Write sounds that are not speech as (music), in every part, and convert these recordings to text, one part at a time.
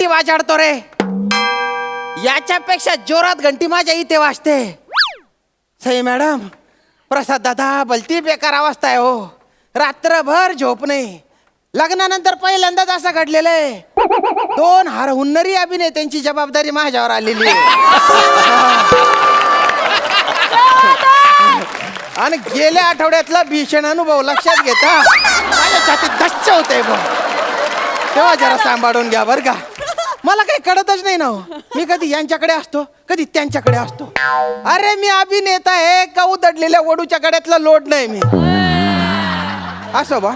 घंटी वाजाडतो रे. याच्यापेक्षा जोरात घंटी माझ्या इथे वाजते. सई मॅडम प्रसाद दादा भलती बेकार अवस्था आहे हो. रात्रभर झोप नाही. लग्नानंतर पहिल्यांदाच असं घडलेलं आहे. दोन हार हुन्नरी अभिनेत्यांची जबाबदारी माझ्यावर आलेली आहे. आणि गेल्या आठवड्यातला भीषण अनुभव लक्षात घेता माझ्या छातीत धच्च होते तेव्हा जरा सांभाळून घ्या बरं का. मला काही कळतच नाही ना हो. मी कधी यांच्याकडे असतो कधी त्यांच्याकडे असतो. अरे मी अभिनेता आहे का उदडलेल्या वडूच्या गड्यातला लोड नाही मी. असो बा.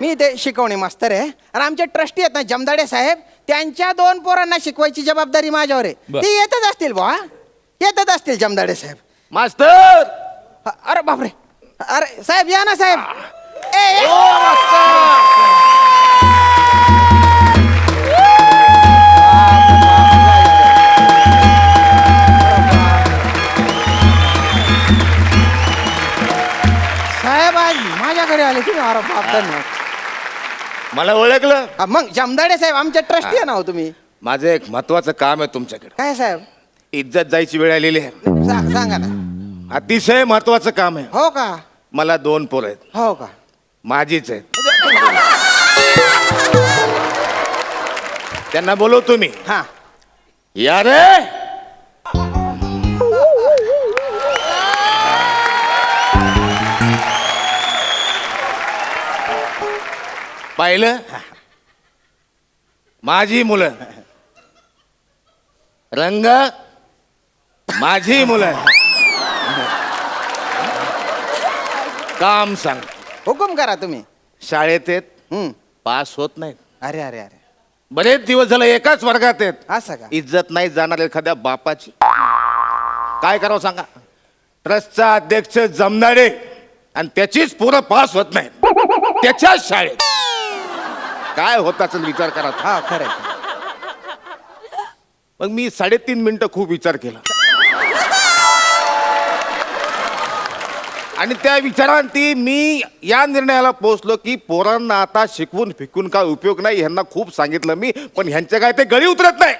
मी ते शिकवणे मास्तर आहे. आणि आमचे ट्रस्टी आहेत ना जमदाडे साहेब त्यांच्या दोन पोरांना शिकवायची जबाबदारी माझ्यावर आहे. ते येतच असतील बा. येतच असतील जमदाडे साहेब. मास्तर! अ- अरे बापरे. अरे साहेब या ना साहेब. ए, ए. साहेब आले तुम्ही अरे बाप. मला ओळखलं. हा, मग जमदाडे साहेब आमच्या ट्रस्टी आहे ना हो तुम्ही. माझं एक महत्वाचं काम आहे तुमच्याकडे. काय साहेब? इज्जत जायची वेळ आलेली आहे. सा- सांगा ना. अतिशय महत्वाचं काम आहे. हो का? मला दोन पोरं आहेत. हो का? माझीच आहेत. त्यांना बोलवतो मी हा. या रे! पाहिलं? माझी मुलं. रंग माझी मुलं. काम सांग. हुकुम करा तुम्ही. शाळेत आहेत हम्म. पास होत नाहीत. अरे अरे अरे. बरेच दिवस झाले एकाच वर्गात आहेत असं का? इज्जत नाही जाणार एखाद्या बापाची. काय करावं सांगा? ट्रस्टचा अध्यक्ष जमणारे आणि त्याचीच पोरं पास होत नाही त्याच्याच शाळेत. काय होताच विचार करा. हा खरं मग मी साडेतीन मिनिटं खूप विचार केला. आणि त्या विचारांती मी या निर्णयाला पोहोचलो की पोरांना आता शिकवून फिकून काय उपयोग नाही ह्यांना खूप सांगितलं मी पण ह्यांच्या काय ते गळी उतरत नाही.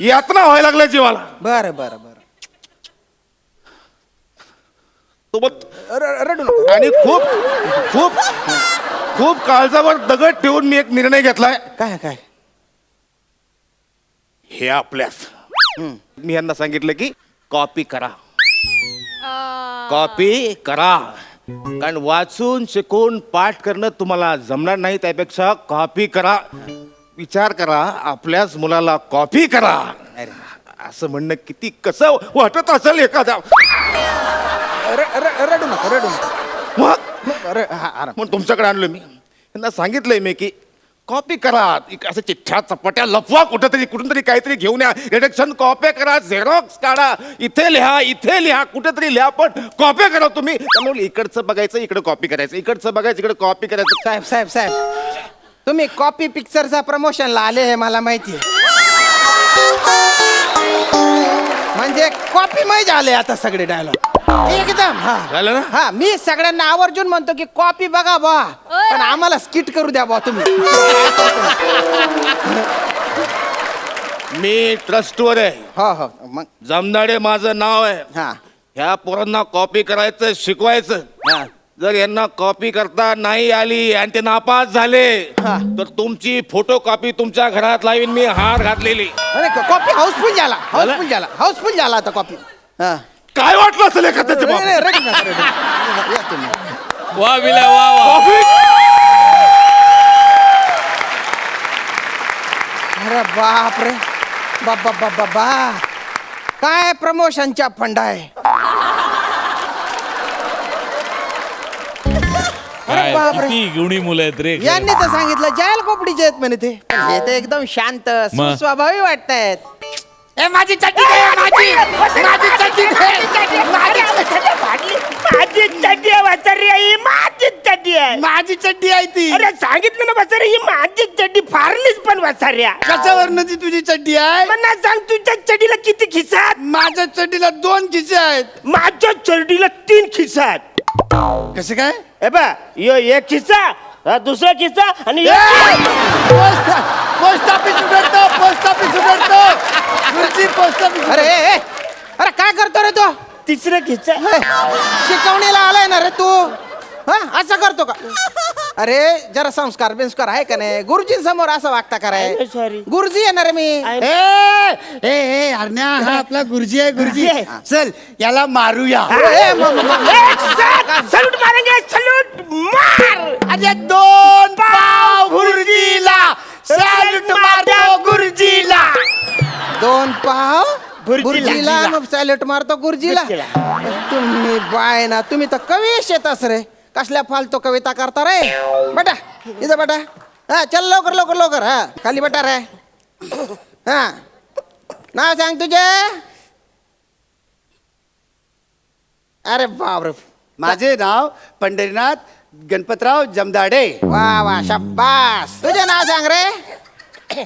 यातना व्हायला लागल्या जीवाला. बरं बरं बरं. सोबत र- रडू नका. आणि खूप खूप खूप काळजावर दगड ठेवून मी एक निर्णय घेतलाय. काय काय? हे आपल्याच मी यांना सांगितलं की कॉपी करा. कॉपी करा. कारण वाचून शिकून पाठ करणं तुम्हाला जमणार नाही. त्यापेक्षा कॉपी करा. विचार करा. आपल्याच मुलाला कॉपी करा. असं म्हणणं किती कसं वाटत असेल एखाद्या र- रडू नका रडू नका. मग र- हा, आराम. म्हणून तुमच्याकडे आणलं मी. यांना सांगितलंय मी की कॉपी करा. एक असं चिठ्ठ्या चपाट्या लफवा कुठंतरी कुठून तरी काहीतरी घेऊन या. रिडक्शन कॉप्या करा झेरॉक्स काढा. इथे लिहा इथे लिहा. कुठेतरी लिहा पण कॉप्या करा तुम्ही. त्यामुळे इकडचं बघायचं इकडे कॉपी करायचं. इकडचं बघायचं इकडे कॉपी करायचं. साहेब साहेब साहेब. तुम्ही कॉपी पिक्चरचा प्रमोशनला आले हे मला माहिती म्हणजे कॉपी मै आले आता सगळे डायलॉग एकदम हा. झालं ना? हा मी सगळ्यांना आवर्जून म्हणतो की कॉपी बघा बा पण आम्हाला स्किट करू द्या बा तुम्ही. मी ट्रस्टवर आहे. हो हो. मग? जमनाडे माझं नाव आहे. हा. ह्या पोरांना कॉपी करायचं शिकवायचं. हा. जर यांना कॉपी करता नाही आली आणि ते नापास झाले हा. तर तुमची फोटो कॉपी तुमच्या घरात लावीन मी हार घातलेली. अरे कॉपी हाऊसफुल झाला? हाऊसफुल झाला हाऊसफुल झाला आता कॉपी. हा. काय वाटलं असेल एखाद्याच्या नाही, नाही, बाबतीत? रडू नका, रडू नका. या तुम्ही. वा विला वा अरे बाप रे. बाबा बाबा बा काय प्रमोशनच्या फंडा आहे? अरे काय बापरे किती गुणी मुलं आहेत रे यांनी तर सांगितलं जायल कोपडीचे आहेत म्हणे ते. पण हे तर एकदम शांत मग? स्वभावी वाटतायत ए माझी चड्डी दे, माझी. माझी चड्डी दे. माझी माझी चड्डी आहे वाचारी ही माझी चड्डी आहे माझी चड्डी आहे ती. अरे सांगितलं ना वाचारी ही माझी चड्डी फारलीच पण वाचाऱ्या कशावरनं ती तुझी चड्डी आहे? मला सांग तुझ्या चड्डीला किती खिसात माझ्या चड्डीला दोन खिसे आहेत. माझ्या चड्डीला तीन खिसात कसे काय? ए बा यो एक खिस्सा हा, दुसरा किस्सा आणि पोस्ट पोस्ट ऑफिस उघडतो पोस्ट ऑफिस उघडतो. गुरुजी पोस्ट ऑफिस अरे ए, ए, अरे काय करतो रे तू? तिसरा किस्सा. शिकवणीला आलाय ना रे तू? हा असं करतो का? अरे जरा संस्कार बिंस्कार आहे का नाही? गुरुजी समोर असं वागता का आहे ना, रे sorry. गुरुजी आहे ना रे मी. ए ए ए हरण्या हा आपला गुरुजी आहे गुरुजी. आहे. चल याला मारूया. ए, म- म- म- एक साथ सलूट मारेंगे सलूट मार. अरे दोन पाव गुरुजीला. सॅल्यूट मारतो गुरुजीला. दोन पाव गुरुजीला. सॅल्यूट मारतो गुरुजीला. गुरुजीला. तुम्ही बाय ना तुम्ही तर कवी शेतस रे. कसल्या फालतो कविता करता रे? बेटा इथं बेटा. हा चल लवकर लवकर लवकर. हा खाली बेटा रे. (coughs) हा. नाव सांग तुझे. अरे बापरे. माझे नाव पंढरीनाथ गणपतराव जमदाडे. वा वा शब्बास तुझे नाव सांग रे.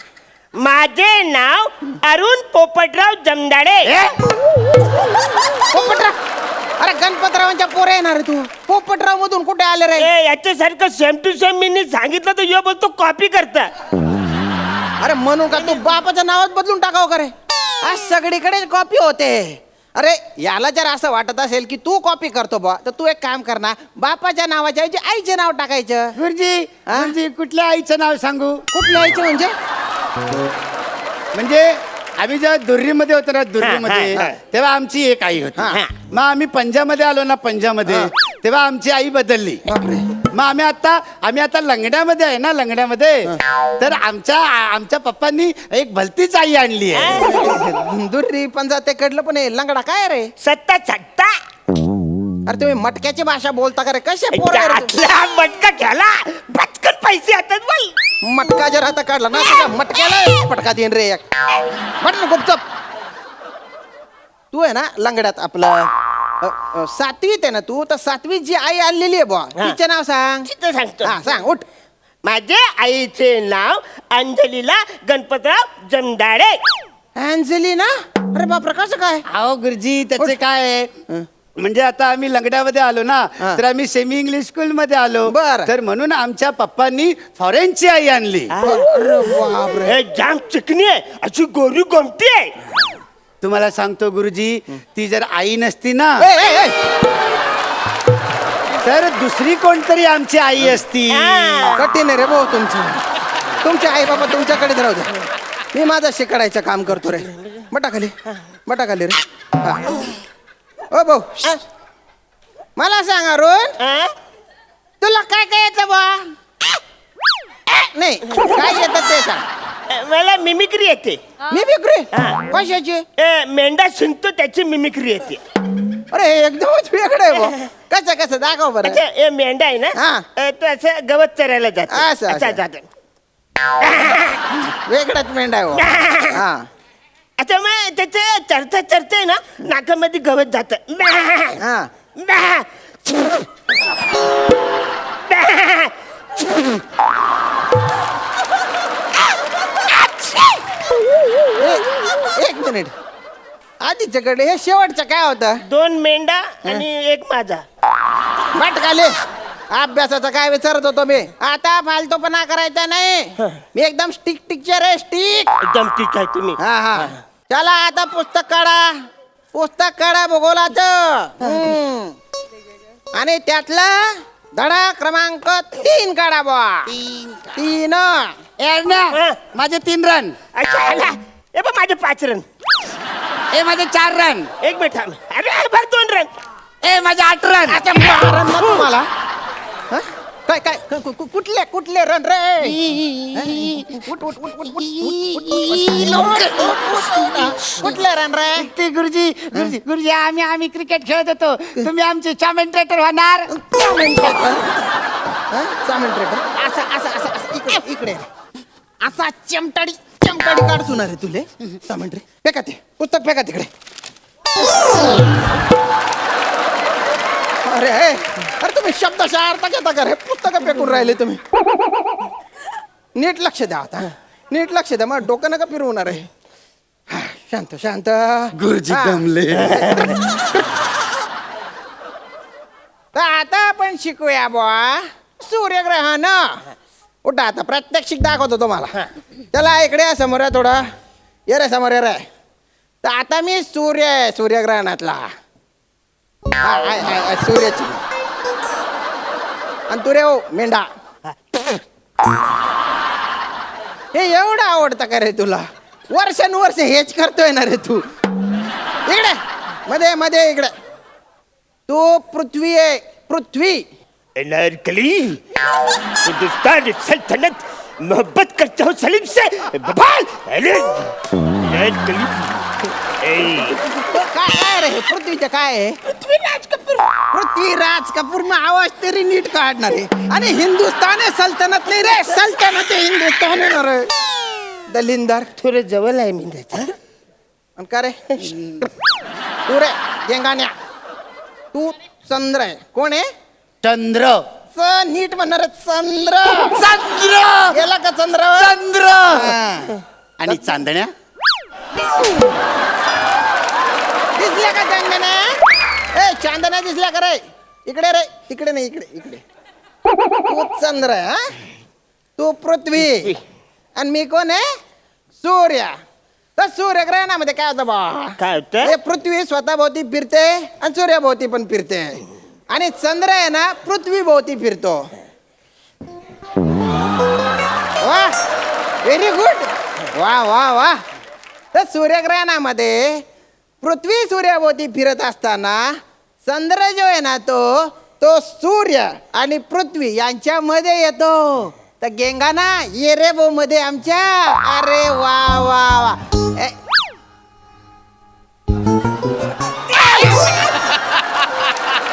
माझे नाव अरुण पोपटराव जमदाडे. पोपटराव. अरे गणपतरावांच्या पोरे येणार रे तू. पोपटराव मधून कुठे आले रे? ए याच्यासारखं सेम टू सेम मी सांगितलं तर यो बोलतो कॉपी करता. अरे म्हणून का तू बापाचं नावच बदलून टाकाव का रे? आज सगळीकडे कॉपी होते. अरे याला जर असं वाटत असेल की तू कॉपी करतो बा तर तू एक काम कर ना बापाच्या नावाच्या ऐवजी आईचे नाव टाकायचं. गुरुजी हा? गुरुजी कुठल्या आईचं नाव सांगू? कुठल्या आईचं म्हणजे? म्हणजे आम्ही जेव्हा दुर्रीमध्ये होतो ना दुर्रीमध्ये हा, हा. तेव्हा आमची एक आई होती. हा. मग आम्ही पंजामध्ये आलो ना पंजामध्ये तेव्हा आमची आई बदलली. मग आम्ही आता आम्ही आता लंगड्यामध्ये आहे ना लंगड्यामध्ये. तर आमच्या आमच्या पप्पांनी एक भलतीच आई आणली आहे. दुर्री पंजा ते कडलं पण लंगडा काय रे? सत्ता सत्ता अरे तुम्ही मटक्याची भाषा बोलता का रे? कसे पोरं आहे रे तुम्ही? आतला मटका घ्याला. पटकन पैसे हातात बोल. मटका जर आता काढला ना तुझ्या मटक्याला पटका देईन रे एक. ना गुपचप. तू आहे ना लंगड्यात आपलं अ, अ, सातवीत आहे ना तू तर सातवीत जी आई आणलेली आहे बुवा हा. तिचे नाव सांग. सांगतो. हा सांग उठ. माझे आईचे नाव अंजलीला गणपतराव जमदाडे. अंजली ना? अरे बापरे कसं काय? अहो गुरुजी त्याचे काय आहे? म्हणजे आता आम्ही लंगड्यामध्ये आलो ना. तर आम्ही सेमी इंग्लिश स्कूल मध्ये आलो. बरं. तर म्हणून आमच्या पप्पांनी फॉरेनची आई आणली. हे जाम चिकनी आहे अशी गोरी गोमटी आहे. तुम्हाला सांगतो गुरुजी ती जर आई नसती ना ए, ए, ए, तर दुसरी कोणतरी आमची आई असती. कठीण आहे रे भाऊ तुमचं. तुमचे आई बाबा तुमच्याकडेच राहू द्या मी माझं शिकाडायचं काम करतो रे. बटा खाली बटा खाली रे. हा. ओ भाऊ मला सांग अरुण? तुला काय काय येतं बा नाही काय येतं ते सांग. मला मिमिक्री येते. मी विक्री हा. कशाची? ए, मेंढा शिंकतो त्याची मिमिक्री येते. अरे हे एकदमच वेगळं आहे कसं कसं दाखव बरं. अच्छा ए मेंढा आहे हा. ना ए, तो असं गवत चरायला जातो. असं, अच्छा असं. जातो. वेगळाच मेंढा आहे. (laughs) हा. मग त्याचं चरता चरता आहे ना नाकामध्ये गवत जात. हा. ए- एक मिनिट. आधीच्याकडे हे शेवटचं काय होतं? दोन मेंढा आणि एक माझा. मटकाले अभ्यासाचं काय विचारत होतो मी? आता फालतूपणा करायचा नाही. मी एकदम स्टिक टिकचर आहे स्टिक. एकदम ठीक आहे तुम्ही. हा. हा. चला आता पुस्तक काढा. पुस्तक काढा भूगोलाचं. हम्म. आणि त्यातलं धडा क्रमांक तीन काढा बुवा. तीन हा. माझे तीन रन अच्छा आला ए बा माझे पाच रन ए माझे चार रन एक मिनिट थांब. अरे भर दोन रन ए माझे आठ रन अच्छा मारन ना तुम्हाला? काय काय कुठले कुठले रन रे कुठले रन रे ते गुरुजी गुरुजी गुरुजी आम्ही आम्ही क्रिकेट खेळत होतो तुम्ही आमचे कमेंटेटर होणार असं असं असं इकडे इकडे असा चमटाडी चमटाडी काढ सुनारे तुले चामेल रे फेका ते पुस्तक फेका तिकडे अरे हे, अरे तुम्ही शब्दशा अर्थ घेता का? रे पुस्तक फेकून राहिले तुम्ही. नीट लक्ष द्या आता. नीट लक्ष द्या मग डोकं नका फिरवणार आहे हा, शांत शांत. गुरुजी हा. दमले. तर आता आपण शिकूया बुवा. सूर्यग्रहण. उठा आता प्रात्यक्षिक दाखवतो तुम्हाला. चला इकडे या समोर आहे थोडं. ये रे समोर ये रे. तर आता मी सूर्य आहे सूर्यग्रहणातला. सूर्याची आणि तू रे हो मेंढा. हे एवढं आवडतं का रे तुला? वर्षानुवर्ष हेच करतोय ना रे तू. इकडे मध्ये मध्ये इकडे. तू पृथ्वी आहे पृथ्वी. अनारकली हिंदुस्तान सल्तनत मोहब्बत करता हूँ हो सलीम से. बबाल अरे अनारकली तो काय आहे रे हे पृथ्वीचं काय आहे? पृथ्वीराज कपूर. पृथ्वीराज कपूर मग आवाज तरी नीट काढणार आहे. आणि हिंदुस्तान आहे सल्तनत नाही रे सल्तनत आहे हिंदुस्तान आहे ना रे. दलिंदर थोडं जवळ आहे मी त्याच्या आणि का रे? तू रे गेंगाण्या. तू चंद्र आहे. कोण आहे? चंद्र. च नीट म्हणणार आहे, चंद्र. चंद्र! गेला का चंद्र! चंद्र. आणि चांदण्या? दिसल्या का चांदण्या ए चांदण्या दिसल्या का रे? इकडे रे इकडे नाही इकडे इकडे. तू चंद्र आहे, हा? तू पृथ्वी. आणि मी कोण आहे? सूर्य. तर सूर्यग्रहणामध्ये काय होतं बा? काय होतं? हे पृथ्वी स्वतः भोवती फिरते आणि सूर्याभोवती पण फिरते. आणि चंद्र आहे ना पृथ्वी भोवती फिरतो. वा व्हेरी गुड वा वा वा. तर सूर्यग्रहणामध्ये पृथ्वी सूर्याभोवती फिरत असताना चंद्र जो आहे ना तो तो सूर्य आणि पृथ्वी यांच्यामध्ये येतो. तर गेंगाना ये रे भाऊ मध्ये आमच्या. अरे वा वा वा. ए,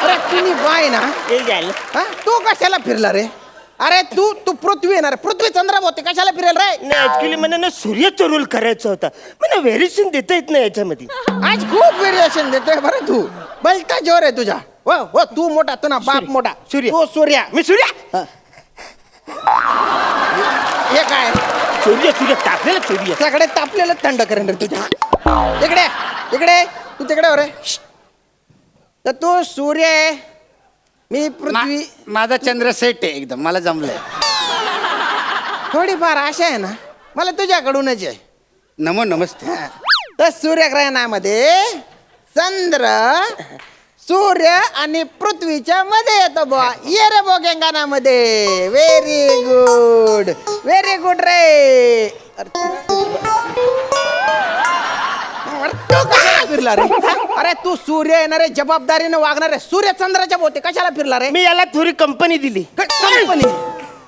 अरे तुम्ही बाय ना? हे झालं. हा? तू कशाला फिरला रे? अरे तू तू पृथ्वी येणार पृथ्वी चंद्राभोवती कशाला फिरेल रे? नाही ऍक्च्युली मला ना सूर्याचा रोल करायचा होता. मला व्हेरिएशन देता येत नाही याच्यामध्ये. आज खूप व्हेरिएशन देतोय बरं तू. बलता जोर आहे तुझा. हो हो तू मोठा तू ना बाप मोठा. सूर्य. तू सूर्या. मी सूर्या? हे. काय? सूर्य सूर्य तापलेला सूर्य. सगळे तापलेलं थंड करेन रे तुझ्या. इकडे इकडे तू तिकडे हो रे तर तू सूर्य आहे. मी पृथ्वी मा- माझा चंद्र सेट आहे एकदम मला जमलंय. थोडीफार आशा आहे ना मला तुझ्याकडूनच आहे. नमो नमस्ते. हा. तर सूर्यग्रहणामध्ये चंद्र सूर्य आणि पृथ्वीच्या मध्ये येतो बुवा. ये रे बो गेंगाणामध्ये व्हेरी गुड व्हेरी गुड रे. तू- कशाला फिरला रे? (laughs) अरे तू सूर्य येणार जबाबदारीने वागणार रे सूर्य चंद्राच्या भोवती कशाला फिरला रे? मी याला थोडी कंपनी दिली. कंपनी?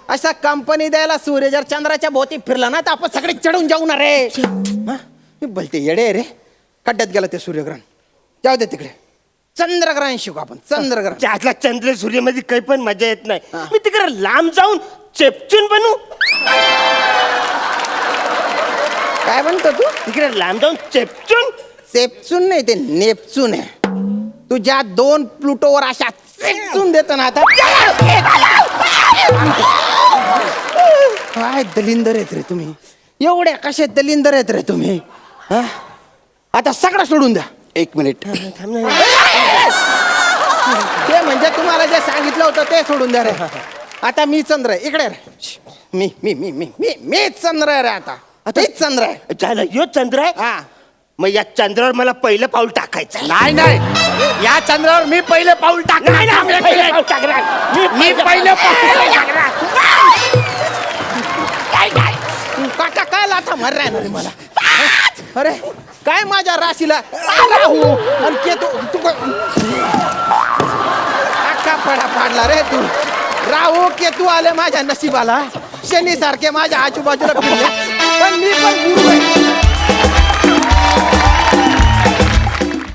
अशा कंपनी द्यायला सूर्य जर चंद्राच्या भोवती फिरला ना तर आपण सगळे चढून जाऊ ना रे. हा? मी बोलते येडे आहे रे. खड्ड्यात गेलं ते सूर्यग्रहण. जाऊ दे तिकडे. चंद्रग्रहण शिकू आपण चंद्रग्रहण. त्यातला चंद्र सूर्यमध्ये काही पण मजा येत नाही. मी तिकडे लांब जाऊन चेपचून बनू. काय म्हणतो तू? तिकडे लांब जाऊन चेपचून सेप्चून नाही ते नेपचून आहे. तुझ्या दोन प्लुटोवर अशा सेप्चून देतो ना आता. काय दलिंदर आहेत रे तुम्ही? एवढ्या कसे दलिंदर आहेत रे तुम्ही? हा? आता सगळं सोडून द्या. एक मिनिट. ते म्हणजे तुम्हाला जे सांगितलं होतं ते सोडून द्या रे. आता मी चंद्र आहे. इकडे रे. मी मी मी मी मी मीच चंद्र आहे रे आता. मीच चंद्र आहे. झालं यो चंद्र आहे. हा. मग या चंद्रावर मला पहिलं पाऊल टाकायचं आहे. नाही नाही. या चंद्रावर मी पहिलं पाऊल नाही, नाही, मी पहिलं पाऊल टाकणार टाकणार. मी मी पहिलं पाऊल टाकणार. काका काय लाथा मार रे मला? अरे काय माझ्या राशीला? राहू. आणि केतू तू अख्खा पडा पाडला रे तू. राहू केतू आले माझ्या नशिबाला? शनी सारखे माझ्या आजूबाजूला फिरले. पण मी पण गुरु आहे